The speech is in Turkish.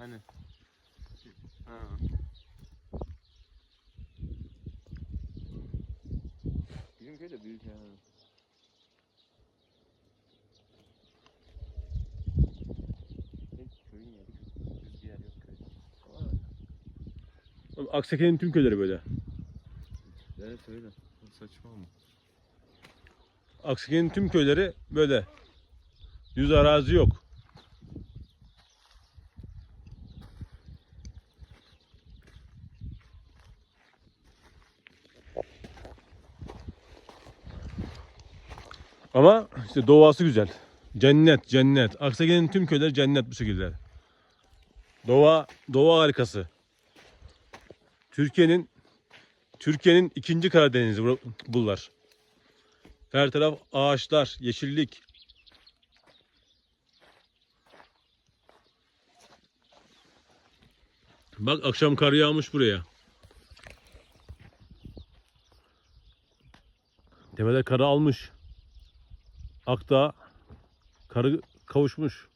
Hani? Ha. Bizim köy de büyük ya. Köyün yeri düz bir yer yok köyde. Ama Aksaken'in tüm köyleri böyle. Evet öyle. Saçma ama. Aksaken'in tüm köyleri böyle. Düz arazi yok. Ama işte doğası güzel. Cennet, cennet. Aksaken'in tüm köyleri cennet bu şekilde. Doğa, doğa harikası. Türkiye'nin Türkiye'nin ikinci Karadeniz'i bunlar. Her taraf ağaçlar, yeşillik. Bak akşam kar yağmış buraya. Tepeler karı almış. Akdağ karı kavuşmuş.